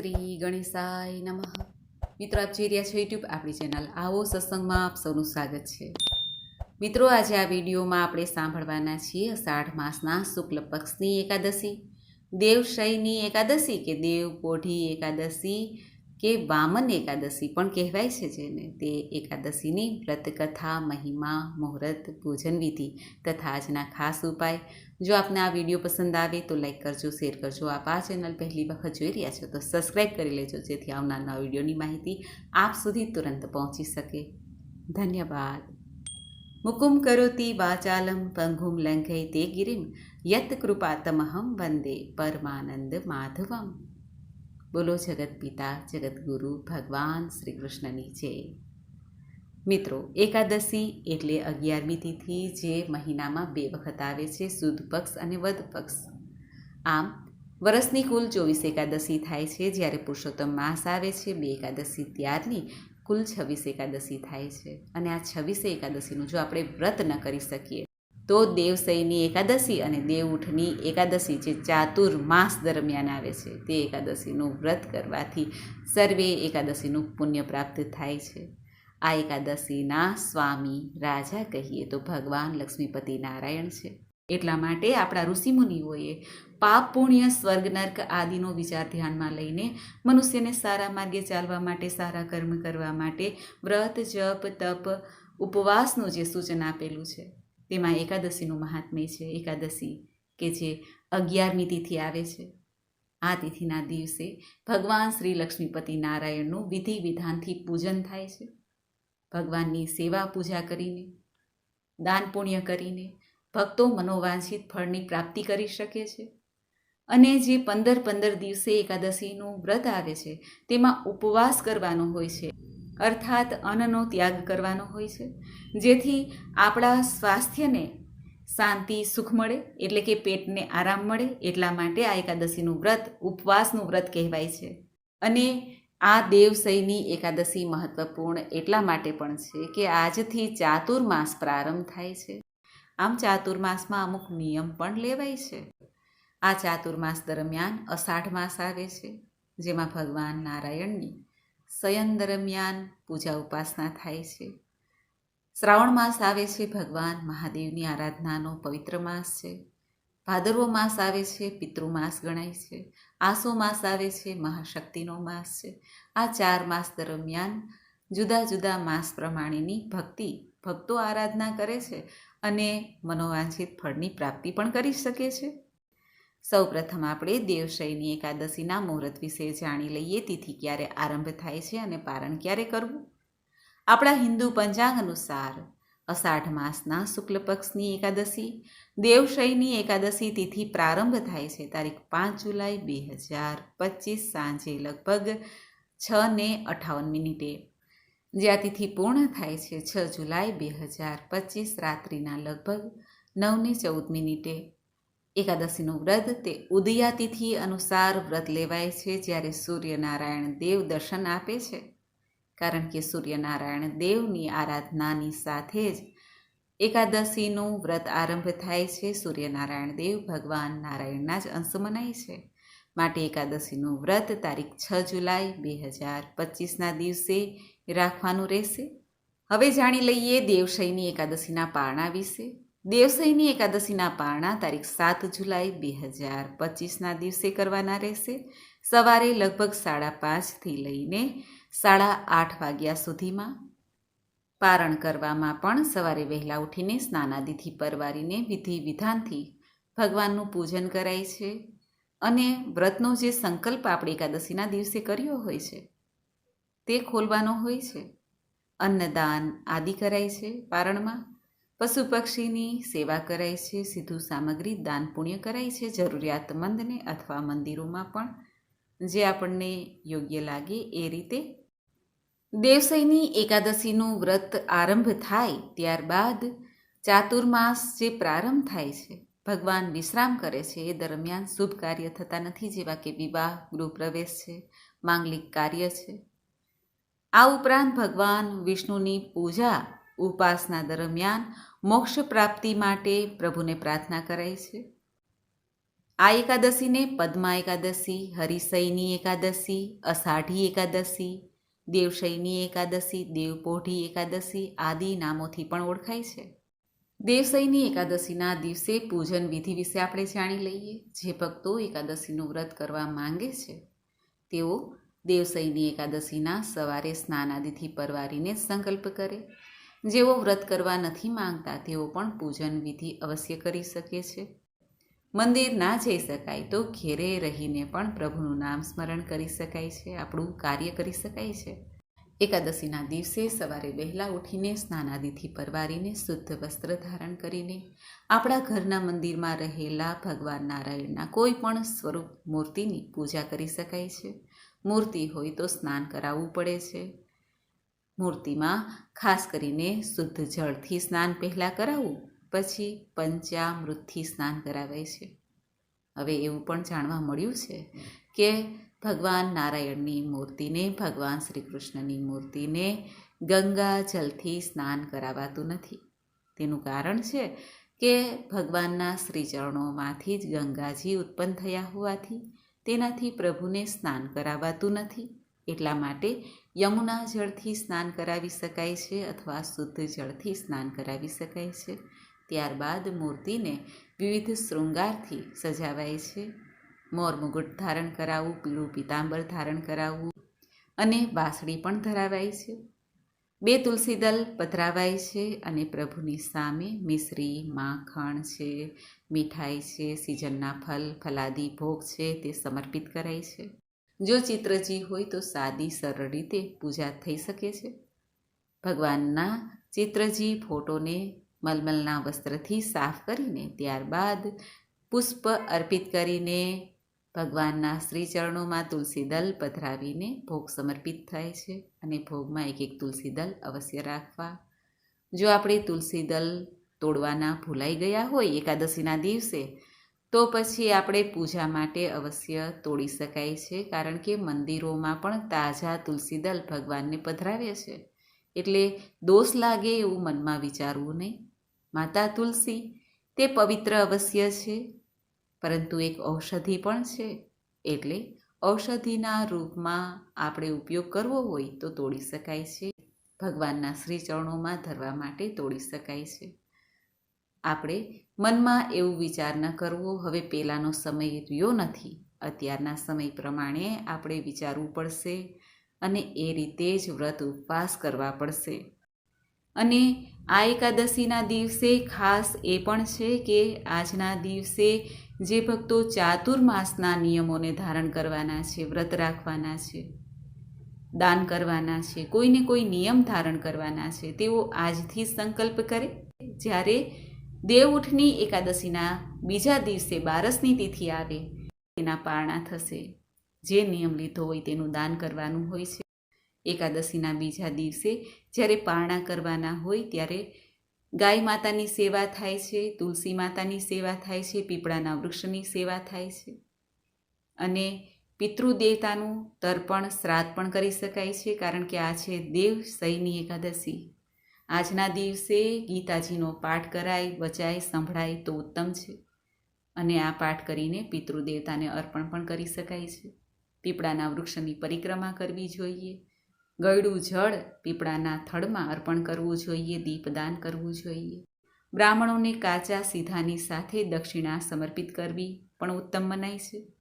શ્રી ગણેશાય નમઃ. મિત્રો, આપ જોઈ રહ્યા છો યુટ્યુબ આપણી ચેનલ આવો સત્સંગમાં આપ સૌનું સ્વાગત છે. મિત્રો, આજે આ વિડીયોમાં આપણે સાંભળવાના છીએ અષાઢ માસના શુક્લ પક્ષની એકાદશી, દેવશયની એકાદશી કે દેવ કોઢી એકાદશી કે વામન એકાદશી પણ કહેવાય છે જેને. તે એકાદશીની વ્રતકથા, મહિમા, મુહૂર્ત પૂજન વિધિ તથા આજના ખાસ ઉપાય. જો આપને આ વીડિયો પસંદ આવે તો લાઈક કરજો, શેર કરજો. આપ આ ચેનલ પહેલી વખત જોઈ રહ્યા છો તો સબસ્ક્રાઈબ કરી લેજો જેથી આવનારના વિડીયોની માહિતી આપ સુધી તુરંત પહોંચી શકે. ધન્યવાદ. મુકુમ કરોતી વાચાલમ પંગુમ લંઘય તે ગિરિમ યત કૃપા તમહમ વંદે પરમાનંદ માધવમ. બોલો જગત પિતા જગતગુરુ ભગવાન શ્રી કૃષ્ણની જય. મિત્રો, એકાદશી એટલે અગિયારમી તિથિ જે મહિનામાં બે વખત આવે છે, સુદ પક્ષ અને વધ પક્ષ. આમ, વર્ષની કુલ ચોવીસ એકાદશી થાય છે, જ્યારે પુરુષોત્તમ માસ આવે છે, બે એકાદશી ત્યારની કુલ છવ્વીસ એકાદશી થાય છે. અને આ છવ્વીસે એકાદશીનું જો આપણે વ્રત ન કરી શકીએ તો દેવસઈની એકાદશી અને દેવઉઠની એકાદશી જે ચાતુર્માસ દરમિયાન આવે છે, તે એકાદશીનું વ્રત કરવાથી સર્વે એકાદશીનું પુણ્ય પ્રાપ્ત થાય છે. આ એકાદશીના સ્વામી રાજા કહીએ તો ભગવાન લક્ષ્મીપતિ નારાયણ છે. એટલા માટે આપણા ઋષિમુનિઓએ પાપ, પુણ્ય, સ્વર્ગ, નર્ક આદિનો વિચાર ધ્યાનમાં લઈને મનુષ્યને સારા માર્ગે ચાલવા માટે, સારા કર્મ કરવા માટે વ્રત, જપ, તપ, ઉપવાસનું જે સૂચન આપેલું છે તેમાં એકાદશીનું મહાત્મ્ય છે, એકાદશી કે જે અગિયારમી તિથિ આવે છે. આ તિથિના દિવસે ભગવાન શ્રી લક્ષ્મીપતિ નારાયણનું વિધિ વિધાનથી પૂજન થાય છે. ભગવાનની સેવા પૂજા કરીને, દાન પુણ્ય કરીને ભક્તો મનોવાંછિત ફળની પ્રાપ્તિ કરી શકે છે. અને જે પંદર પંદર દિવસે એકાદશીનું વ્રત આવે છે, તેમાં ઉપવાસ કરવાનો હોય છે. અર્થાત અન્નનો ત્યાગ કરવાનો હોય છે. જેથી આપણા સ્વાસ્થ્યને શાંતિ, સુખ મળે, એટલે કે પેટને આરામ મળે, એટલા માટે આ એકાદશીનું વ્રત ઉપવાસનું વ્રત કહેવાય છે. અને આ દેવશયની એકાદશી મહત્વપૂર્ણ એટલા માટે પણ છે કે આજથી ચાતુર્માસ પ્રારંભ થાય છે. આમ ચાતુર્માસમાં અમુક નિયમ પણ લેવાય છે. આ ચાતુર્માસ દરમિયાન અષાઢ માસ આવે છે, જેમાં ભગવાન નારાયણની શયન દરમિયાન પૂજા ઉપાસના થાય છે. શ્રાવણ માસ આવે છે, ભગવાન મહાદેવની આરાધનાનો પવિત્ર માસ છે. ભાદરવો માસ આવે છે પિતૃમાસ ગણાય છે. આસો માસ આવે છે, મહાશક્તિનો માસ છે. આ ચાર માસ દરમિયાન જુદા જુદા માસ પ્રમાણેની ભક્તિ ભક્તો આરાધના કરે છે અને મનોવાંછિત ફળની પ્રાપ્તિ પણ કરી શકે છે. સૌ પ્રથમ આપણે દેવશયની એકાદશીના મુહૂર્ત વિશે જાણી લઈએ. તિથિ ક્યારે આરંભ થાય છે અને પારણ ક્યારે કરવું? આપણા હિન્દુ પંચાંગ અનુસાર અષાઢ માસના શુક્લ પક્ષની એકાદશી, દેવશયની એકાદશી તિથિ પ્રારંભ થાય છે તારીખ પાંચ જુલાઈ બે હજાર પચીસ સાંજે લગભગ છ ને અઠાવન મિનિટે. જ્યાં તિથિ પૂર્ણ થાય છે છ જુલાઈ બે હજાર પચીસ રાત્રિના લગભગ નવને ચૌદ મિનિટે. એકાદશીનું વ્રત તે ઉદયા તિથિ અનુસાર વ્રત લેવાય છે જ્યારે સૂર્યનારાયણ દેવ દર્શન આપે છે. કારણ કે સૂર્યનારાયણ દેવની આરાધનાની સાથે જ એકાદશીનું વ્રત આરંભ થાય છે. સૂર્યનારાયણ દેવ ભગવાન નારાયણના જ અંશ મનાય છે. માટે એકાદશીનું વ્રત તારીખ છ જુલાઈ બે હજાર પચીસના દિવસે રાખવાનું રહેશે. હવે જાણી લઈએ દેવશયની એકાદશીના પારણા વિશે. દેવસઈની એકાદશીના પારણા તારીખ સાત જુલાઈ બે હજાર પચીસના દિવસે કરવાના રહેશે. સવારે લગભગ સાડા પાંચથી લઈને સાડા આઠ વાગ્યા સુધીમાં પારણ કરવામાં પણ સવારે વહેલા ઉઠીને સ્નાનાદિથી પરવારીને વિધિ વિધાનથી ભગવાનનું પૂજન કરાય છે અને વ્રતનો જે સંકલ્પ આપણે એકાદશીના દિવસે કર્યો હોય છે, તે ખોલવાનો હોય છે. અન્નદાન આદિ કરાય છે પારણમાં. પશુ પક્ષીની સેવા કરાય છે, સીધું સામગ્રી દાન પુણ્ય કરાય છે, જરૂરિયાતમંદને અથવા મંદિરોમાં પણ જે આપણને યોગ્ય લાગે એ રીતે. દેવસઈની એકાદશીનું વ્રત આરંભ થાય ત્યારબાદ ચાતુર્માસ જે પ્રારંભ થાય છે, ભગવાન વિશ્રામ કરે છે, એ દરમિયાન શુભ કાર્ય થતા નથી, જેવા કે વિવાહ, ગૃહપ્રવેશ છે, માંગલિક કાર્ય છે. આ ઉપરાંત ભગવાન વિષ્ણુની પૂજા, ઉપાસના દરમિયાન મોક્ષ પ્રાપ્તિ માટે પ્રભુને પ્રાર્થના કરાય છે. આ એકાદશીને પદ્મા એકાદશી, હરિશયની એકાદશી, અષાઢી એકાદશી, દેવશયની એકાદશી, દેવપોઢી એકાદશી આદિ નામોથી પણ ઓળખાય છે. દેવશયની એકાદશીના દિવસે પૂજન વિધિ વિશે આપણે જાણી લઈએ. જે ભક્તો એકાદશીનું વ્રત કરવા માંગે છે, તેઓ દેવશયની એકાદશીના સવારે સ્નાન આદિથી પરવારીને સંકલ્પ કરે. જેઓ વ્રત કરવા નથી માંગતા, તેઓ પણ પૂજન વિધિ અવશ્ય કરી શકે છે. મંદિર ના જઈ શકાય તો ઘેરે રહીને પણ પ્રભુનું નામ સ્મરણ કરી શકાય છે, આપણું કાર્ય કરી શકાય છે. એકાદશીના દિવસે સવારે વહેલા ઉઠીને સ્નાનાદિથી પરવારીને શુદ્ધ વસ્ત્ર ધારણ કરીને આપણા ઘરના મંદિરમાં રહેલા ભગવાન નારાયણના કોઈ પણ સ્વરૂપ મૂર્તિની પૂજા કરી શકાય છે. મૂર્તિ હોય તો સ્નાન કરાવવું પડે છે. મૂર્તિમાં ખાસ કરીને શુદ્ધ જળથી સ્નાન પહેલાં કરાવવું પછી પંચામૃતથી સ્નાન કરાવે છે. હવે એવું પણ જાણવા મળ્યું છે કે ભગવાન નારાયણની મૂર્તિને, ભગવાન શ્રી કૃષ્ણની મૂર્તિને ગંગા જલથી સ્નાન કરાવાતું નથી. તેનું કારણ છે કે ભગવાનના શ્રીચરણોમાંથી જ ગંગાજી ઉત્પન્ન થયા હોવાથી તેનાથી પ્રભુને સ્નાન કરાવાતું નથી. એટલા માટે યમુના જળથી સ્નાન કરાવી શકાય છે અથવા શુદ્ધ જળથી સ્નાન કરાવી શકાય છે. ત્યારબાદ મૂર્તિને વિવિધ શૃંગારથી સજાવાય છે. મોર મુગુટ ધારણ કરાવવું, પીળું પીતાંબર ધારણ કરાવવું અને વાસળી પણ ધરાવાય છે. બે તુલસી દલ પધરાવાય છે અને પ્રભુની સામે મિશ્રી, માખણ છે, મીઠાઈ છે, સિઝનના ફલ, ફલાદી ભોગ છે તે સમર્પિત કરાય છે. જો ચિત્રજી હોય તો સાદી, સરળ રીતે પૂજા થઈ શકે છે. ભગવાનના ચિત્રજી ફોટોને મલમલના વસ્ત્રથી સાફ કરીને ત્યારબાદ પુષ્પ અર્પિત કરીને ભગવાનના શ્રીચરણોમાં તુલસી દલ પધરાવીને ભોગ સમર્પિત થાય છે અને ભોગમાં એક એક તુલસી દલ અવશ્ય રાખવા. જો આપણે તુલસી દલ તોડવાના ભૂલાઈ ગયા હોય એકાદશીના દિવસે તો પછી આપણે પૂજા માટે અવશ્ય તોડી શકાય છે, કારણ કે મંદિરોમાં પણ તાજા તુલસી દલ ભગવાનને પધરાવે છે. એટલે દોષ લાગે એવું મનમાં વિચારવું નહીં. માતા તુલસી, તે પવિત્ર અવશ્ય છે, પરંતુ એક ઔષધિ પણ છે. એટલે ઔષધિના રૂપમાં આપણે ઉપયોગ કરવો હોય તો તોડી શકાય છે. ભગવાનના શ્રી ચરણોમાં ધરવા માટે તોડી શકાય છે. આપણે મનમાં એવું વિચાર ન કરવો, હવે પહેલાંનો સમય રહ્યો નથી. અત્યારના સમય પ્રમાણે આપણે વિચારવું પડશે અને એ રીતે જ વ્રત ઉપવાસ કરવા પડશે. અને આ એકાદશીના દિવસે ખાસ એ પણ છે કે આજના દિવસે જે ભક્તો ચાતુર્માસના નિયમોને ધારણ કરવાના છે, વ્રત રાખવાના છે, દાન કરવાના છે, કોઈને કોઈ નિયમ ધારણ કરવાના છે, તેઓ આજથી સંકલ્પ કરે. જ્યારે દેવઉઠની એકાદશીના બીજા દિવસે બારસની તિથિ આવે, તેના પારણા થશે. જે નિયમ લીધો હોય તેનું દાન કરવાનું હોય છે. એકાદશીના બીજા દિવસે જ્યારે પારણા કરવાના હોય ત્યારે ગાય માતાની સેવા થાય છે, તુલસી માતાની સેવા થાય છે, પીપળાના વૃક્ષની સેવા થાય છે. અને પિતૃદેવતાનું તર્પણ, શ્રાદ્ધ પણ કરી શકાય છે, કારણ કે આ છે દેવ સૈની એકાદશી. આજના દિવસે ગીતાજીનો પાઠ કરાય, વચાય, સંભળાય તો ઉત્તમ છે. અને આ પાઠ કરીને પિતૃદેવતાને અર્પણ પણ કરી શકાય છે. પીપળાના વૃક્ષની પરિક્રમા કરવી જોઈએ. ગળ્યું જળ પીપળાના થડમાં અર્પણ કરવું જોઈએ, દીપદાન કરવું જોઈએ. બ્રાહ્મણોને કાચા સીધાની સાથે દક્ષિણા સમર્પિત કરવી પણ ઉત્તમ મનાય છે.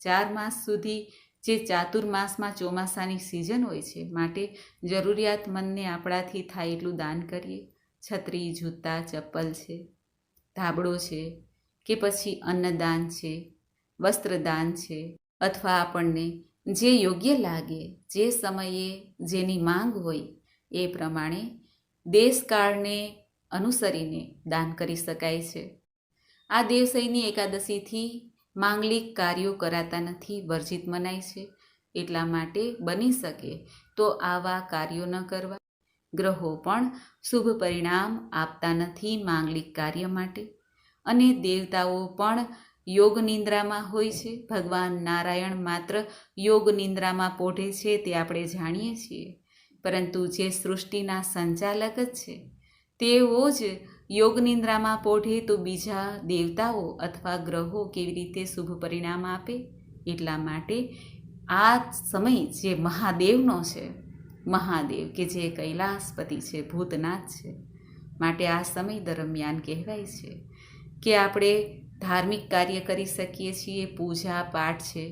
ચાર માસ સુધી જે ચાતુર્માસમાં ચોમાસાની સિઝન હોય છે, માટે જરૂરિયાતમંદને આપણાથી થાય એટલું દાન કરીએ. છત્રી, જૂતા, ચપ્પલ છે, ધાબળો છે કે પછી અન્નદાન છે, વસ્ત્રદાન છે, અથવા આપણને જે યોગ્ય લાગે, જે સમયે જેની માંગ હોય એ પ્રમાણે દેશકાળને અનુસરીને દાન કરી શકાય છે. આ દેવસઈની એકાદશીથી માંગલિક કાર્યો કરાતા નથી, વર્જિત મનાય છે, એટલા માટે બની શકે તો આવા કાર્યો ન કરવા. ગ્રહો પણ શુભ પરિણામ આપતા નથી માંગલિક કાર્ય માટે. અને દેવતાઓ પણ યોગ નિંદ્રામાં હોય છે. ભગવાન નારાયણ માત્ર યોગ નિંદ્રામાં પોઢે છે તે આપણે જાણીએ છીએ. પરંતુ જે સૃષ્ટિના સંચાલક જ છે, તેઓ જ યોગ નિંદ્રામાં પોઢે તો બીજા દેવતાઓ અથવા ગ્રહો કેવી રીતે શુભ પરિણામ આપે? એટલા માટે આ સમય જે મહાદેવનો છે, મહાદેવ કે જે કૈલાસપતિ છે, ભૂતનાથ છે, માટે આ સમય દરમિયાન કહેવાય છે કે આપણે ધાર્મિક કાર્ય કરી શકીએ છીએ, પૂજા પાઠ છે,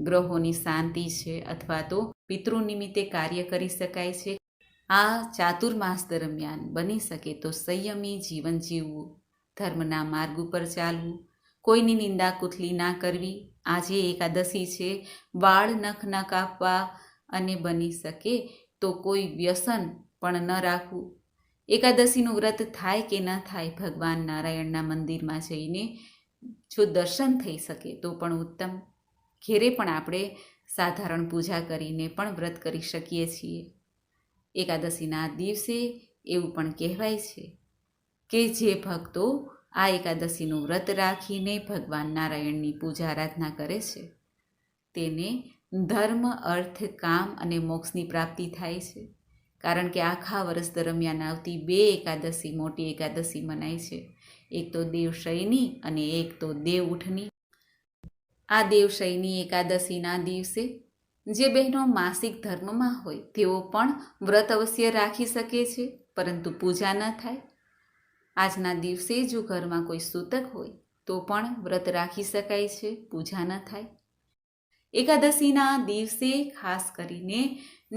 ગ્રહોની શાંતિ છે, અથવા તો પિતૃ નિમિત્તે કાર્ય કરી શકાય છે આ ચાતુર્માસ દરમિયાન બની શકે તો સંયમી જીવન જીવવું, ધર્મના માર્ગ ઉપર ચાલવું, કોઈની નિંદા કુથલી ના કરવી, આજે એકાદશી છે, વાળ નખ ન કાપવા અને બની શકે તો કોઈ વ્યસન પણ ન રાખવું. એકાદશીનું વ્રત થાય કે ન થાય ભગવાન નારાયણના મંદિરમાં જઈને જો દર્શન થઈ શકે તો પણ ઉત્તમ. ઘેરે પણ આપણે સાધારણ પૂજા કરીને પણ વ્રત કરી શકીએ છીએ. એકાદશીના દિવસે એવું પણ કહેવાય છે કે જે ભક્તો આ એકાદશીનું વ્રત રાખીને ભગવાન નારાયણની પૂજા આરાધના કરે છે. તેને ધર્મ, અર્થ, કામ અને મોક્ષની પ્રાપ્તિ થાય છે. કારણ કે આખા વર્ષ દરમિયાન આવતી બે એકાદશી મોટી એકાદશી મનાય છે. એક તો દેવશયની અને એક તો દેવ ઉઠની આ દેવશયની એકાદશીના દિવસે જે બહેનો માસિક ધર્મમાં હોય, તેઓ પણ વ્રત અવશ્ય રાખી શકે છે, પરંતુ પૂજા ન થાય. આજના દિવસે જો ઘરમાં કોઈ સૂતક હોય, તો પણ વ્રત રાખી શકાય છે, પૂજા ન થાય. એકાદશીના દિવસે ખાસ કરીને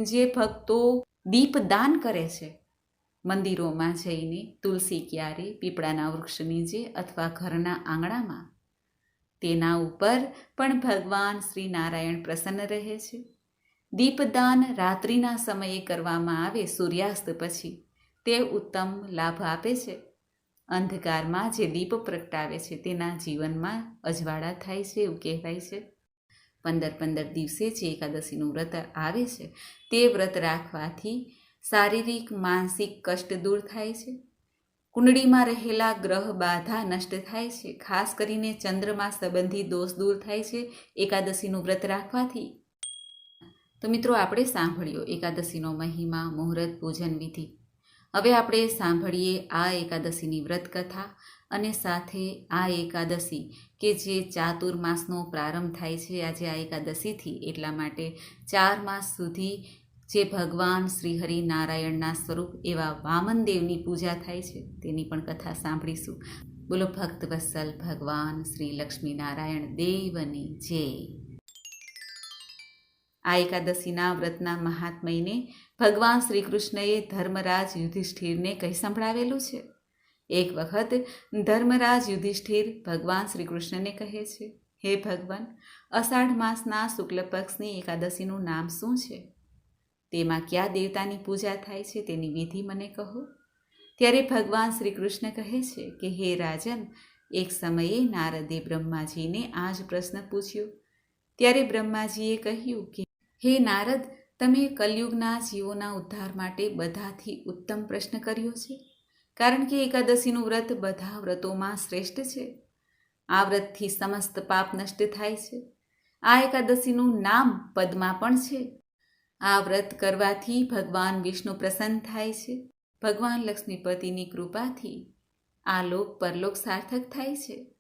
જે ભક્તો દીપદાન કરે છે, મંદિરોમાં જઈને તુલસી ક્યારે, પીપળાના વૃક્ષ નીચે અથવા ઘરના આંગણામાં તેના ઉપર પણ ભગવાન શ્રી નારાયણ પ્રસન્ન રહે છે. દીપદાન રાત્રિના સમયે કરવામાં આવે સૂર્યાસ્ત પછી તે ઉત્તમ લાભ આપે છે. અંધકારમાં જે દીપ પ્રગટાવે છે તેના જીવનમાં અજવાળા થાય છે એવું કહેવાય છે. પંદર પંદર દિવસે જે એકાદશીનું વ્રત આવે છે તે વ્રત રાખવાથી શારીરિક, માનસિક કષ્ટ દૂર થાય છે. કુંડળીમાં રહેલા ગ્રહ બાધા નષ્ટ થાય છે. ખાસ કરીને ચંદ્રમાં સંબંધી દોષ દૂર થાય છે. એકાદશીનું વ્રત રાખવાથી. તો મિત્રો, આપણે સાંભળ્યો એકાદશીનો મહિમા, મુહૂર્ત, પૂજન વિધિ. હવે આપણે સાંભળીએ આ એકાદશીની વ્રત કથા અને સાથે આ એકાદશી કે જે ચાતુર્માસનો પ્રારંભ થાય છે. આજે આ એકાદશીથી એટલા માટે ચાર માસ સુધી જે ભગવાન શ્રી હરિ નારાયણના સ્વરૂપ એવા વામનદેવની પૂજા થાય છે, તેની પણ કથા સાંભળીશું. બોલો ભક્ત વત્સલ, ભગવાન શ્રી લક્ષ્મી નારાયણ દેવની જય. આ એકાદશીના વ્રતના મહાત્મયને ભગવાન શ્રી કૃષ્ણએ ધર્મરાજ યુધિષ્ઠિરને કહી સંભળાવેલું છે. એક વખત ધર્મરાજ યુધિષ્ઠિર ભગવાન શ્રી કૃષ્ણને કહે છે, હે ભગવાન, અષાઢ માસના શુક્લ પક્ષની એકાદશીનું નામ શું છે? તેમાં કયા દેવતાની પૂજા થાય છે તેની વિધિ મને કહો. ત્યારે ભગવાન શ્રી કૃષ્ણ કહે છે કે, હે રાજન, એક સમયે નારદે બ્રહ્માજીને આ જ પ્રશ્ન પૂછ્યો. ત્યારે બ્રહ્માજીએ કહ્યું કે, હે નારદ, તમે કલયુગના જીવોના ઉદ્ધાર માટે બધાથી ઉત્તમ પ્રશ્ન કર્યો છે. કારણ કે એકાદશીનું વ્રત બધા વ્રતોમાં શ્રેષ્ઠ છે. આ વ્રતથી સમસ્ત પાપ નષ્ટ થાય છે. આ એકાદશીનું નામ પદ્મા પણ છે. આ વ્રત કરવાથી ભગવાન વિષ્ણુ પ્રસન્ન થાય છે. ભગવાન લક્ષ્મીપતિની કૃપાથી આ લોક પરલોક સાર્થક થાય છે.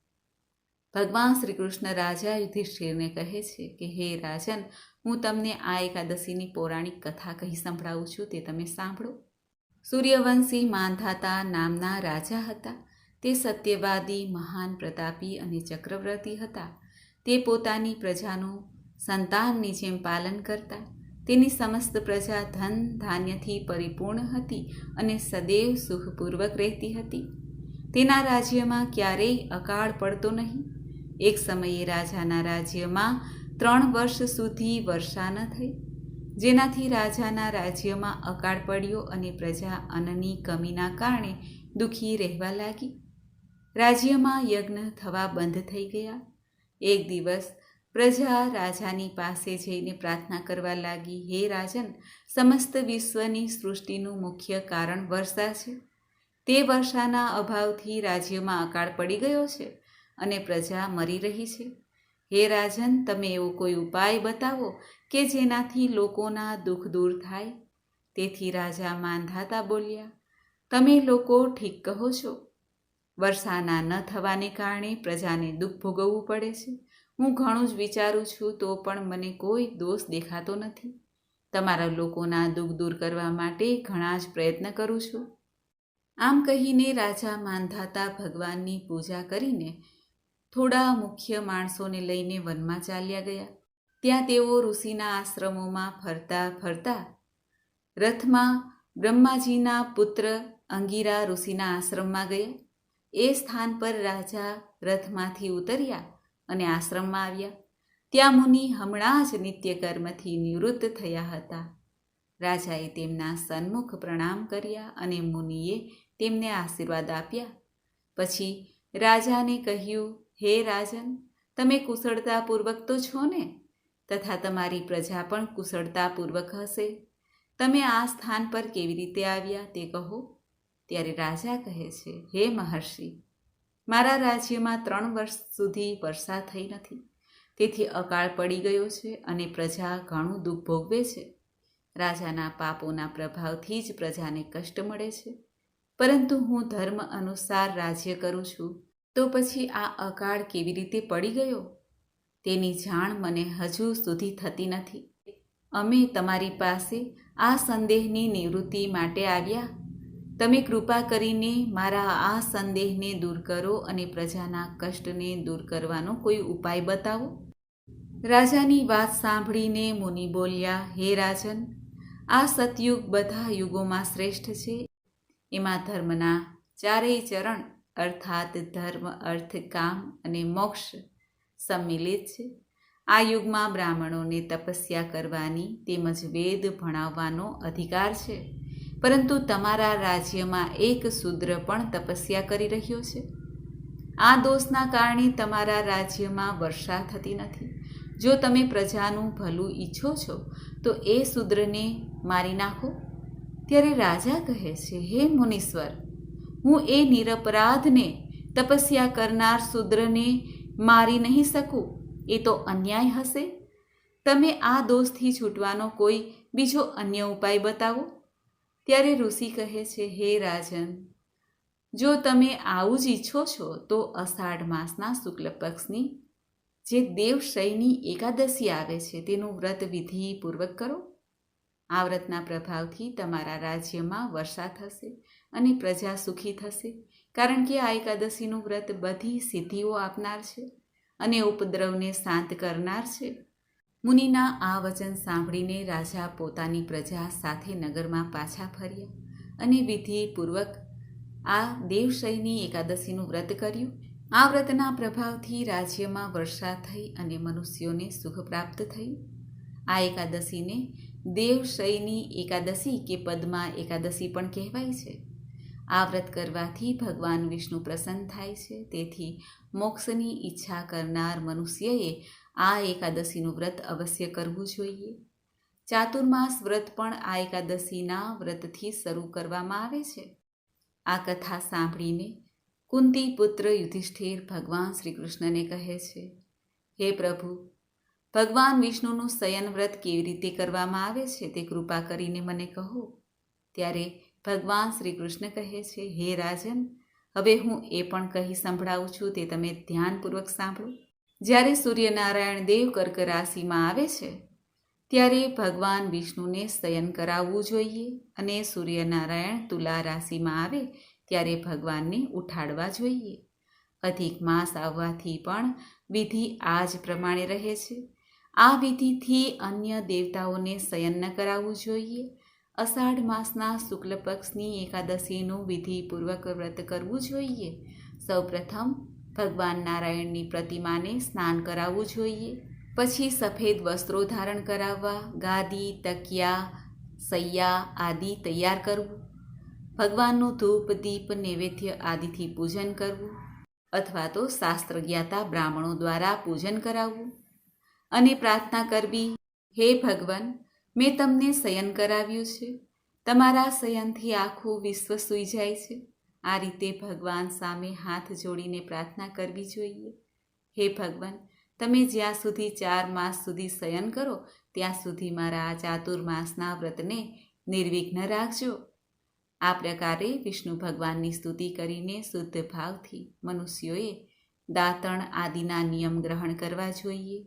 ભગવાન શ્રી કૃષ્ણ રાજા યુધિષ્ઠિરને કહે છે કે, હે રાજન, હું તમને આ એકાદશીની પૌરાણિક કથા કહી સંભળાવું છું, તે તમે સાંભળો. સૂર્યવંશી માંધાતા નામના રાજા હતા. તે સત્યવાદી, મહાન પ્રતાપી અને ચક્રવર્તી હતા. તે પોતાની પ્રજાનું સંતાનની જેમ પાલન કરતા. તેની સમસ્ત પ્રજા ધન ધાન્યથી પરિપૂર્ણ હતી અને સદૈવ સુખપૂર્વક રહેતી હતી. તેના રાજ્યમાં ક્યારેય અકાળ પડતો નહીં. એક સમયે રાજાના રાજ્યમાં ત્રણ વર્ષ સુધી વર્ષા ન થઈ. જેનાથી રાજાના રાજ્યમાં અકાળ પડ્યો અને પ્રજા અન્નની કમીના કારણે દુઃખી રહેવા લાગી. રાજ્યમાં યજ્ઞ થવા બંધ થઈ ગયા. એક દિવસ પ્રજા રાજાની પાસે જઈને પ્રાર્થના કરવા લાગી, હે રાજન, સમસ્ત વિશ્વની સૃષ્ટિનું મુખ્ય કારણ વર્ષા છે. તે વર્ષાના અભાવથી રાજ્યમાં અકાળ પડી ગયો છે અને પ્રજા મરી રહી છે. હે રાજન, તમે એવો કોઈ ઉપાય બતાવો કે જેનાથી લોકોના દુઃખ દૂર થાય? તેથી રાજા માંધાતા બોલ્યા, તમે લોકો ઠીક કહો છો. વર્ષાના ન થવાને કારણે પ્રજાને દુઃખ ભોગવવું પડે છે. હું ઘણું જ વિચારું છું તો પણ મને કોઈ દોષ દેખાતો નથી. તમારા લોકોના દુઃખ દૂર કરવા માટે ઘણા જ પ્રયત્ન કરું છું. આમ કહીને રાજા માંધાતા ભગવાનની પૂજા કરીને થોડા મુખ્ય માણસોને લઈને વનમાં ચાલ્યા ગયા. ત્યાં તેઓ ઋષિના આશ્રમોમાં ફરતા ફરતા રથમાં બ્રહ્માજીના પુત્ર અંગીરા ઋષિના આશ્રમમાં ગયા. એ સ્થાન પર રાજા રથમાંથી ઉતર્યા અને આશ્રમમાં આવ્યા. ત્યાં મુનિ હમણાં જ નિત્યકર્મથી નિવૃત્ત થયા હતા. રાજાએ તેમના સન્મુખ પ્રણામ કર્યા અને મુનિએ તેમને આશીર્વાદ આપ્યા. પછી રાજાને કહ્યું, હે રાજન, તમે કુશળતાપૂર્વક તો છો ને? તથા તમારી પ્રજા પણ કુશળતાપૂર્વક હશે. તમે આ સ્થાન પર કેવી રીતે આવ્યા તે કહો. ત્યારે રાજા કહે છે, હે મહર્ષિ મારા રાજ્યમાં ત્રણ વર્ષ સુધી વરસાદ થઈ નથી. તેથી અકાળ પડી ગયો છે અને પ્રજા ઘણું દુઃખ ભોગવે છે. રાજાના પાપોના પ્રભાવથી જ પ્રજાને કષ્ટ મળે છે. પરંતુ હું ધર્મ અનુસાર રાજ્ય કરું છું, તો પછી આ અકાળ કેવી રીતે પડી ગયો? તેની જાણ મને હજુ સુધી થતી નથી. અમે તમારી પાસે આ સંદેહની નિવૃત્તિ માટે આવ્યા. તમે કૃપા કરીને મારા આ સંદેહને દૂર કરો અને પ્રજાના કષ્ટને દૂર કરવાનો કોઈ ઉપાય બતાવો? રાજાની વાત સાંભળીને મુનિ બોલ્યા, હે રાજન, આ સતયુગ બધા યુગોમાં શ્રેષ્ઠ છે. એમાં ધર્મના ચારેય ચરણ, અર્થાત ધર્મ, અર્થ, કામ અને મોક્ષ સંમિલિત છે. આ યુગમાં બ્રાહ્મણોને તપસ્યા કરવાની તેમજ વેદ ભણાવવાનો અધિકાર છે. પરંતુ તમારા રાજ્યમાં એક શૂદ્ર પણ તપસ્યા કરી રહ્યો છે. આ દોષના કારણે તમારા રાજ્યમાં વર્ષા થતી નથી. જો તમે પ્રજાનું ભલું ઈચ્છો છો, તો એ શૂદ્રને મારી નાખો. ત્યારે રાજા કહે છે, હે મુનીશ્વર, હું એ નિરપરાધને તપસ્યા કરનાર શૂદ્રને મારી નહીં શકું. એ તો અન્યાય હશે. તમે આ દોષથી છૂટવાનો કોઈ બીજો અન્ય ઉપાય બતાવો. ત્યારે ઋષિ કહે છે, હે રાજન, જો તમે આવું જ ઈચ્છો છો, તો અષાઢ માસના શુક્લ પક્ષની જે દેવશયની એકાદશી આવે છે, તેનું વ્રત વિધિપૂર્વક કરો. આ વ્રતના પ્રભાવથી તમારા રાજ્યમાં વર્ષા થશે અને પ્રજા સુખી થશે, કારણ કે આ એકાદશીનું વ્રત બધી સિદ્ધિઓ આપનાર છે અને ઉપદ્રવને શાંત કરનાર છે. મુનિના આ વચન સાંભળીને રાજા પોતાની પ્રજા સાથે નગરમાં પાછા ફર્યા અને વિધિપૂર્વક આ દેવશયની એકાદશીનું વ્રત કર્યું. આ વ્રતના પ્રભાવથી રાજ્યમાં વર્ષા થઈ અને મનુષ્યોને સુખ પ્રાપ્ત થયું. આ એકાદશીને દેવશયની એકાદશી કે પદ્મા એકાદશી પણ કહેવાય છે. આ વ્રત કરવાથી ભગવાન વિષ્ણુ પ્રસન્ન થાય છે. તેથી મોક્ષની ઈચ્છા કરનાર મનુષ્યએ આ એકાદશીનું વ્રત અવશ્ય કરવું જોઈએ. ચાતુર્માસ વ્રત પણ આ એકાદશીના વ્રતથી શરૂ કરવામાં આવે છે. આ કથા સાંભળીને કુંતી પુત્ર યુધિષ્ઠિર ભગવાન શ્રી કૃષ્ણને કહે છે, હે પ્રભુ, ભગવાન વિષ્ણુનું શયન વ્રત કેવી રીતે કરવામાં આવે છે તે કૃપા કરીને મને કહો. ત્યારે ભગવાન શ્રી કૃષ્ણ કહે છે, હે રાજન, હવે હું એ પણ કહી સંભળાવું છું, તે તમે ધ્યાનપૂર્વક સાંભળો. જ્યારે સૂર્યનારાયણ દેવ કર્ક રાશિમાં આવે છે, ત્યારે ભગવાન વિષ્ણુને શયન કરાવવું જોઈએ અને સૂર્યનારાયણ તુલા રાશિમાં આવે ત્યારે ભગવાનને ઉઠાડવા જોઈએ. અધિક માસ આવવાથી પણ વિધિ આ જ પ્રમાણે રહે છે. આ વિધિથી અન્ય દેવતાઓને શયન ન કરાવવું જોઈએ. અષાઢ માસના શુક્લ પક્ષની એકાદશીનું વિધિપૂર્વક વ્રત કરવું જોઈએ. સૌપ્રથમ ભગવાન નારાયણની પ્રતિમાને સ્નાન કરાવવું જોઈએ. પછી સફેદ વસ્ત્રો ધારણ કરાવવા, ગાદી, તકિયા, સૈયા આદિ તૈયાર કરવું. ભગવાનનું ધૂપ, દીપ, નૈવેદ્ય આદિથી પૂજન કરવું અથવા તો શાસ્ત્ર જ્ઞાતા બ્રાહ્મણો દ્વારા પૂજન કરાવવું. અને પ્રાર્થના કરવી, હે ભગવાન, મેં તમને શયન કરાવ્યું છે. તમારા શયનથી આખું વિશ્વ સૂઈ જાય છે. આ રીતે ભગવાન સામે હાથ જોડીને પ્રાર્થના કરવી જોઈએ. હે ભગવાન, તમે જ્યાં સુધી ચાર માસ સુધી શયન કરો, ત્યાં સુધી મારા આ ચાતુર્માસના વ્રતને નિર્વિઘ્ન રાખજો. આ પ્રકારે વિષ્ણુ ભગવાનની સ્તુતિ કરીને શુદ્ધ ભાવથી મનુષ્યોએ દાંતણ આદિના નિયમ ગ્રહણ કરવા જોઈએ.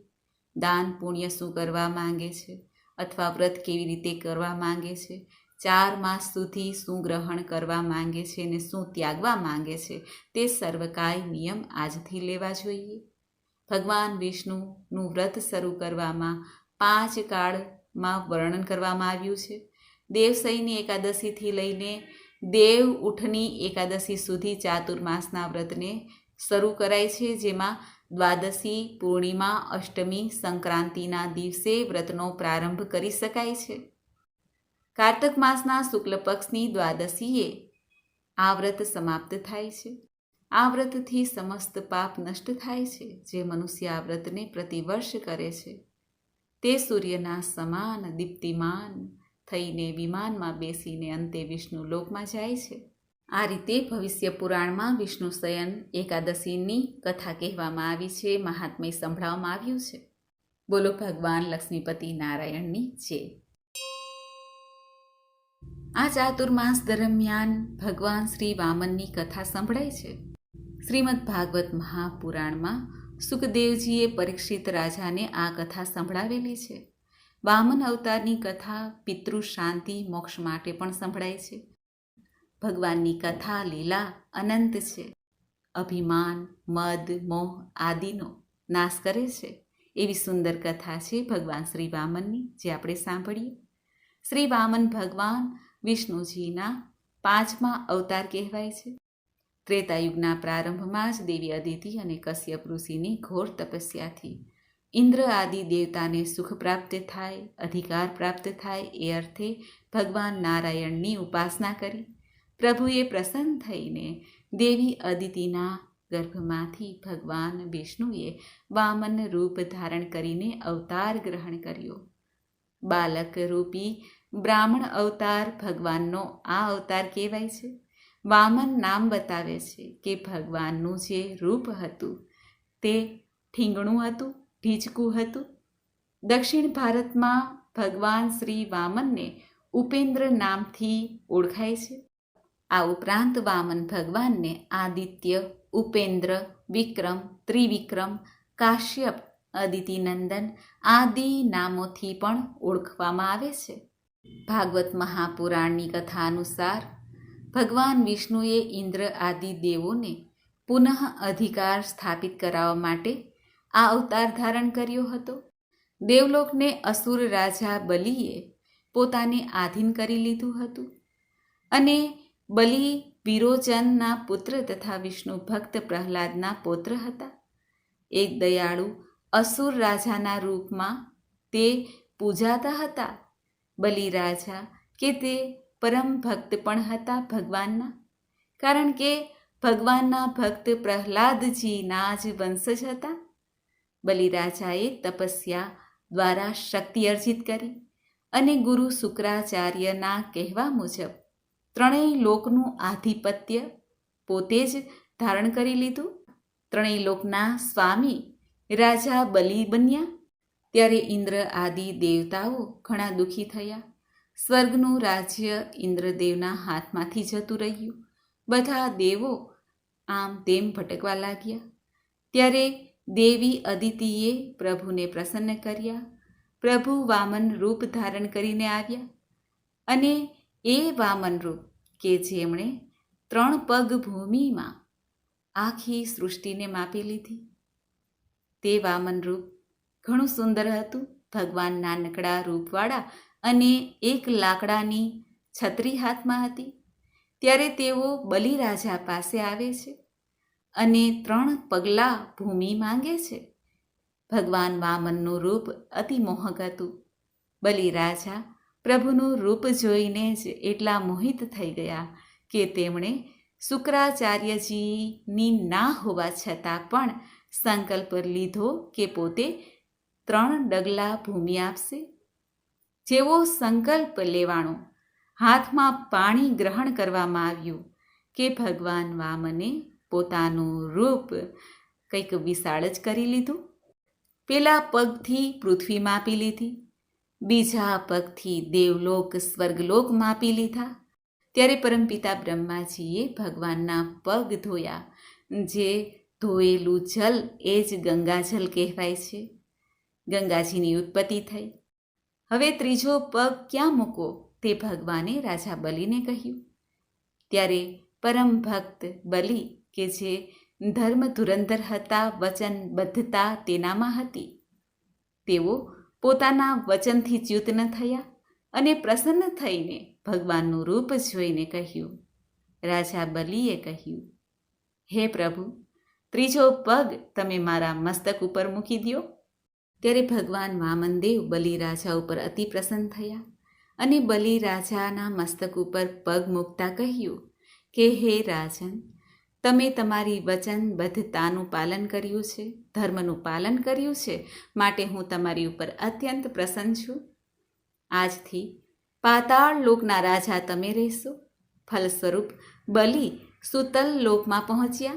દાન પુણ્ય શું કરવા માંગે છે? અથવા વ્રત કેવી રીતે કરવા માંગે છે? ચાર માસ સુધી શું ગ્રહણ કરવા માંગે છે અને શું ત્યાગવા માંગે છે તે સર્વકાય નિયમ આજથી લેવા જોઈએ. ભગવાન વિષ્ણુનું વ્રત શરૂ કરવામાં પાંચ કાળમાં વર્ણન કરવામાં આવ્યું છે. દેવસઈની એકાદશીથી લઈને દેવ ઉઠની એકાદશી સુધી ચાતુર્માસના વ્રતને શરૂ કરાય છે, જેમાં દ્વાદશી પૂર્ણિમા, અષ્ટમી સંક્રાંતિના દિવસે વ્રતનો પ્રારંભ કરી શકાય છે. કાર્તક માસના શુક્લ પક્ષની દ્વાદશીએ આ વ્રત સમાપ્ત થાય છે. આ વ્રતથી સમસ્ત પાપ નષ્ટ થાય છે, જે મનુષ્ય આ વ્રતને પ્રતિવર્ષ કરે છે. તે સૂર્યના સમાન દીપ્તિમાન થઈને વિમાનમાં બેસીને અંતે વિષ્ણુ લોકમાં જાય છે. આ રીતે ભવિષ્ય પુરાણમાં વિષ્ણુ શયન એકાદશીની કથા કહેવામાં આવી છે, મહાત્મય સંભળાવવામાં આવ્યું છે. બોલો ભગવાન લક્ષ્મીપતિ નારાયણની જય. આ ચાતુર્માસ દરમિયાન ભગવાન શ્રી વામનની કથા સંભળાય છે. શ્રીમદ ભાગવત મહાપુરાણમાં સુખદેવજીએ પરીક્ષિત રાજાને આ કથા સંભળાવેલી છે. વામન અવતારની કથા પિતૃ શાંતિ, મોક્ષ માટે પણ સંભળાય છે. ભગવાનની કથા લીલા અનંત છે. અભિમાન, મદ, મોહ આદિનો નાશ કરે છે. એવી સુંદર કથા છે ભગવાન શ્રી વામનની જે આપણે સાંભળીએ. શ્રી વામન ભગવાન વિષ્ણુજીના પાંચમા અવતાર કહેવાય છે. ત્રેતાયુગના પ્રારંભમાં જ દેવી અદિતિ અને કશ્યપ ઋષિની ઘોર તપસ્યાથી ઇન્દ્ર આદિ દેવતાને સુખ પ્રાપ્ત થાય, અધિકાર પ્રાપ્ત થાય એ અર્થે ભગવાન નારાયણની ઉપાસના કરી. પ્રભુએ પ્રસન્ન થઈને દેવી અદિતિના ગર્ભમાંથી ભગવાન વિષ્ણુએ વામન રૂપ ધારણ કરીને અવતાર ગ્રહણ કર્યો. બાલક રૂપી બ્રાહ્મણ અવતાર ભગવાનનો આ અવતાર કહેવાય છે. વામન નામ બતાવે છે કે ભગવાનનું જે રૂપ હતું તે ઠીંગણું હતું, ઢીચકું હતું. દક્ષિણ ભારતમાં ભગવાન શ્રી વામનને ઉપેન્દ્ર નામથી ઓળખાય છે. આ ઉપરાંત વામન ભગવાનને આદિત્ય, ઉપેન્દ્ર, વિક્રમ, ત્રિવિક્રમ, કાશ્યપ, અદિતિનંદન આદિ નામોથી પણ ઓળખવામાં આવે છે. ભાગવત મહાપુરાણની કથા અનુસાર ભગવાન વિષ્ણુએ ઇન્દ્ર આદિ દેવોને પુનઃ અધિકાર સ્થાપિત કરાવવા માટે આ અવતાર ધારણ કર્યો હતો. દેવલોકને અસુર રાજા બલિએ પોતાને આધીન કરી લીધું હતું અને બલિ વિરોચનના પુત્ર તથા વિષ્ણુ ભક્ત પ્રહલાદના પુત્ર હતા. એક દયાળુ અસુર રાજાના રૂપમાં તે પૂજાતા હતા. બલિ રાજા કે તે પરમ ભક્ત પણ હતા ભગવાનના? કારણ કે ભગવાનના ભક્ત પ્રહલાદજીના જ વંશજ હતા. બલિરાજાએ તપસ્યા દ્વારા શક્તિ અર્જિત કરી અને ગુરુ શુક્રાચાર્યના કહેવા મુજબ ત્રણેય લોકનું આધિપત્ય પોતે જ ધારણ કરી લીધું. ત્રણેય લોકના સ્વામી રાજા બલિ બન્યા. ત્યારે ઇન્દ્ર આદિ દેવતાઓ ઘણા દુઃખી થયા. સ્વર્ગનું રાજ્ય ઇન્દ્રદેવના હાથમાંથી જતું રહ્યું. બધા દેવો આમ તેમ ભટકવા લાગ્યા. ત્યારે દેવી અદિતિએ પ્રભુને પ્રસન્ન કર્યા. પ્રભુ વામન રૂપ ધારણ કરીને આવ્યા. અને એ વામન રૂપ કે જેમણે ત્રણ પગ ભૂમિમાં આખી સૃષ્ટિને માપી લીધી. તે વામન રૂપ ઘણું સુંદર હતું. ભગવાન નાનકડા રૂપવાળા અને એક લાકડાની છત્રી હાથમાં હતી. ત્યારે તેઓ બલિરાજા પાસે આવે છે અને ત્રણ પગલાં ભૂમિ માંગે છે. ભગવાન વામનનું રૂપ અતિ મોહક હતું. બલિરાજા પ્રભુનું રૂપ જોઈને જ એટલા મોહિત થઈ ગયા કે તેમણે શુક્રાચાર્યજીની ના હોવા છતાં પણ સંકલ્પ લીધો કે પોતે ત્રણ ડગલા ભૂમિ આપશે. જેવો સંકલ્પ લેવાનો, હાથમાં પાણી ગ્રહણ કરવામાં આવ્યું કે ભગવાન વામને પોતાનું રૂપ કંઈક વિશાળ જ કરી લીધું. પેલા પગથી પૃથ્વી માપી લીધી, બીજા પગથી દેવલોક, સ્વર્ગલોક માપી લીધા. ત્યારે પરમપિતા બ્રહ્માજીએ ભગવાનના પગ ધોયા, જે ધોયેલું જલ એ જ ગંગાજલ કહેવાય છે. ગંગાજીની ઉત્પત્તિ થઈ. હવે ત્રીજો પગ ક્યાં મૂકો તે ભગવાને રાજા બલિને કહ્યું. ત્યારે પરમ ભક્ત બલિ કે જે ધર્મ ધુરંધર હતા, વચનબદ્ધતા તેનામાં હતી. તેઓ પોતાના વચનથી ચ્યુત થયા અને પ્રસન્ન થઈને ભગવાનનું રૂપ જોઈને કહ્યું. રાજા બલિએ કહ્યું, હે પ્રભુ, ત્રીજો પગ તમે મારા મસ્તક ઉપર મૂકી દો ત્યારે ભગવાન વામનદેવ બલિ રાજા ઉપર અતિ પ્રસન્ન થયા અને બલિ રાજાના મસ્તક ઉપર પગ મૂકતા કહ્યું, કે હે રાજન, તમે તમારી વચનબદ્ધતાનું પાલન કર્યું છે, ધર્મનું પાલન કર્યું છે, માટે હું તમારી ઉપર અત્યંત પ્રસન્ન છું. આજથી પાતાળ લોકના રાજા તમે રહેશો. ફલસ્વરૂપ બલિ સુતલ લોકમાં પહોંચ્યા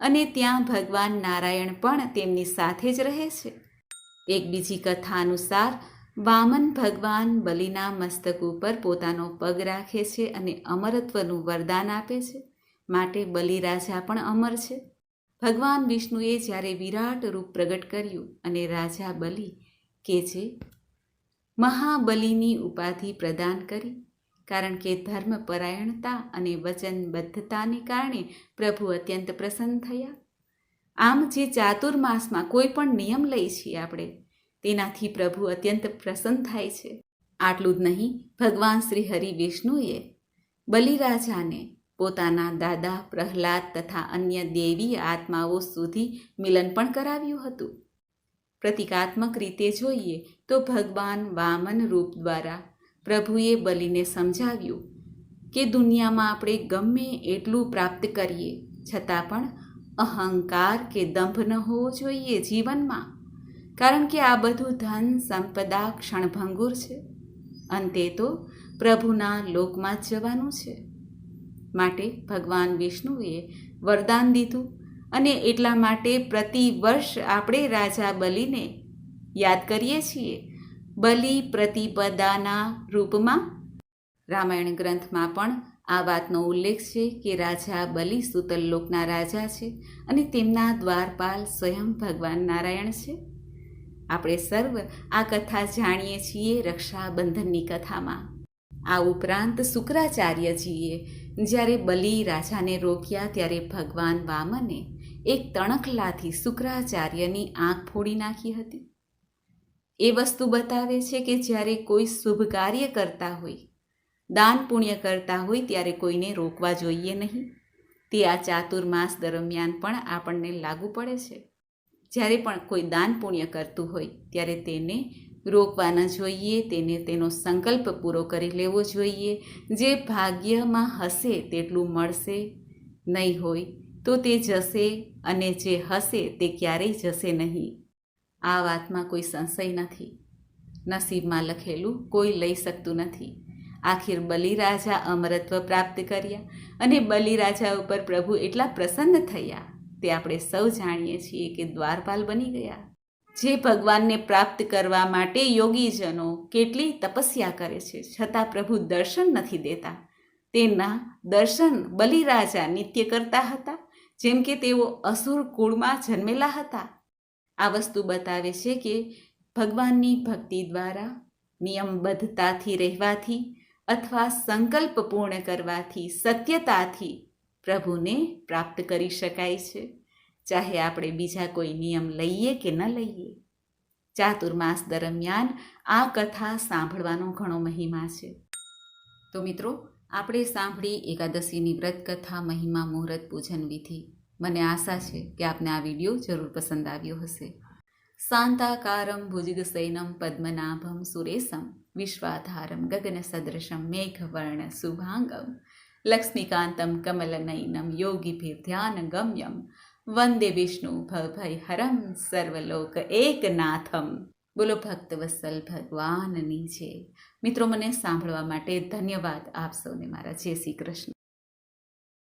અને ત્યાં ભગવાન નારાયણ પણ તેમની સાથે જ રહે છે. એક બીજી કથા અનુસાર વામન ભગવાન બલિના મસ્તક ઉપર પોતાનો પગ રાખે છે અને અમરત્વનું વરદાન આપે છે. માટે બલિરાજા પણ અમર છે. ભગવાન વિષ્ણુએ જ્યારે વિરાટ રૂપ પ્રગટ કર્યું અને રાજા બલિ કે જે મહાબલિની ઉપાધિ પ્રદાન કરી, કારણ કે ધર્મપરાયણતા અને વચનબદ્ધતાને કારણે પ્રભુ અત્યંત પ્રસન્ન થયા. આમ જે ચાતુર્માસમાં કોઈ પણ નિયમ લઈ છીએ આપણે, તેનાથી પ્રભુ અત્યંત પ્રસન્ન થાય છે. આટલું જ નહીં, ભગવાન શ્રી હરિ વિષ્ણુએ બલિરાજાને પોતાના દાદા પ્રહલાદ તથા અન્ય દેવી આત્માઓ સુધી મિલન પણ કરાવ્યું હતું. પ્રતિકાત્મક રીતે જોઈએ તો ભગવાન વામન રૂપ દ્વારા પ્રભુએ બલિને સમજાવ્યું કે દુનિયામાં આપણે ગમે એટલું પ્રાપ્ત કરીએ, છતાં પણ અહંકાર કે દંભ ન હોવો જોઈએ જીવનમાં, કારણ કે આ બધું ધન, સંપદા, ક્ષણભંગુર છે. અંતે તો પ્રભુના લોકમાં જ જવાનું છે. માટે ભગવાન વિષ્ણુએ વરદાન દીધું અને એટલા માટે પ્રતિ વર્ષ આપણે રાજા બલિને યાદ કરીએ છીએ. બલિ પ્રતિપદાના રૂપમાં, રામાયણ ગ્રંથમાં પણ આ વાતનો ઉલ્લેખ છે કે રાજા બલિ સુતલ લોકના રાજા છે અને તેમના દ્વારપાલ સ્વયં ભગવાન નારાયણ છે. આપણે સર્વ આ કથા જાણીએ છીએ રક્ષાબંધનની કથામાં. આ ઉપરાંત શુક્રાચાર્યજીએ જ્યારે બલિ રાજાને રોક્યા ત્યારે ભગવાન વામને એક તણખલાથી શુક્રાચાર્યની આંખ ફોડી નાખી હતી. એ વસ્તુ બતાવે છે કે જ્યારે કોઈ શુભ કાર્ય કરતા હોય દાન પુણ્ય કરતા હોય ત્યારે કોઈને રોકવા જોઈએ નહીં. તે આ ચાતુર્માસ દરમિયાન પણ આપણને લાગુ પડે છે. જ્યારે પણ કોઈ દાન પુણ્ય કરતું હોય ત્યારે તેને રોકવા ન જોઈએ, તેને તેનો સંકલ્પ પૂરો કરી લેવો જોઈએ. જે ભાગ્યમાં હશે તેટલું મળશે નહીં હોય તો તે જશે અને જે હશે તે ક્યારેય જશે નહીં. આ વાતમાં કોઈ સંશય નથી. નસીબમાં લખેલું કોઈ લઈ શકતું નથી. આખિર બલિરાજા અમરત્વ પ્રાપ્ત કર્યા અને બલિરાજા ઉપર પ્રભુ એટલા પ્રસન્ન થયા. તે આપણે સૌ જાણીએ છીએ કે દ્વારપાલ બની ગયા. જે ભગવાનને પ્રાપ્ત કરવા માટે યોગીજનો કેટલી તપસ્યા કરે છે, છતાં પ્રભુ દર્શન નથી દેતા. તેના દર્શન બલિરાજા નિત્ય કરતા હતા, જેમ કે તેઓ અસુર કુળમાં જન્મેલા હતા. આ વસ્તુ બતાવે છે કે ભગવાનની ભક્તિ દ્વારા નિયમબદ્ધતાથી રહેવાથી અથવા સંકલ્પ પૂર્ણ કરવાથી, સત્યતાથી પ્રભુને પ્રાપ્ત કરી શકાય છે. ચાહે આપણે બીજા કોઈ નિયમ લઈએ કે ન લઈએ. ચાતુર્માસ દરમિયાન આ કથા સાંભળવાનો ઘણો મહિમા છે. તો મિત્રો, આપણે સાંભળી એકાદશીની વ્રત કથા મહિમા, મુહૂર્ત, પૂજન વિધિ. મને આશા છે કે આપને આ વીડિયો જરૂર પસંદ આવ્યો હશે. શાંતાકારમ ભુજગસૈનમ પદ્મનાભમ સુરેશમ. વિશ્વાધારમ ગગનસદૃશમ મેઘવર્ણ શુભાંગમ લક્ષ્મીકાંતમ કમલનયનમ યોગીભિર્ધ્યાનગમ્યમ વંદે વિષ્ણુ ભયહરમ સર્વલોક એકનાથમ બોલો ભક્તવત્સલ ભગવાનની છે મિત્રો મને સાંભળવા માટે ધન્યવાદ આપ સૌને મારા જય શ્રી કૃષ્ણ.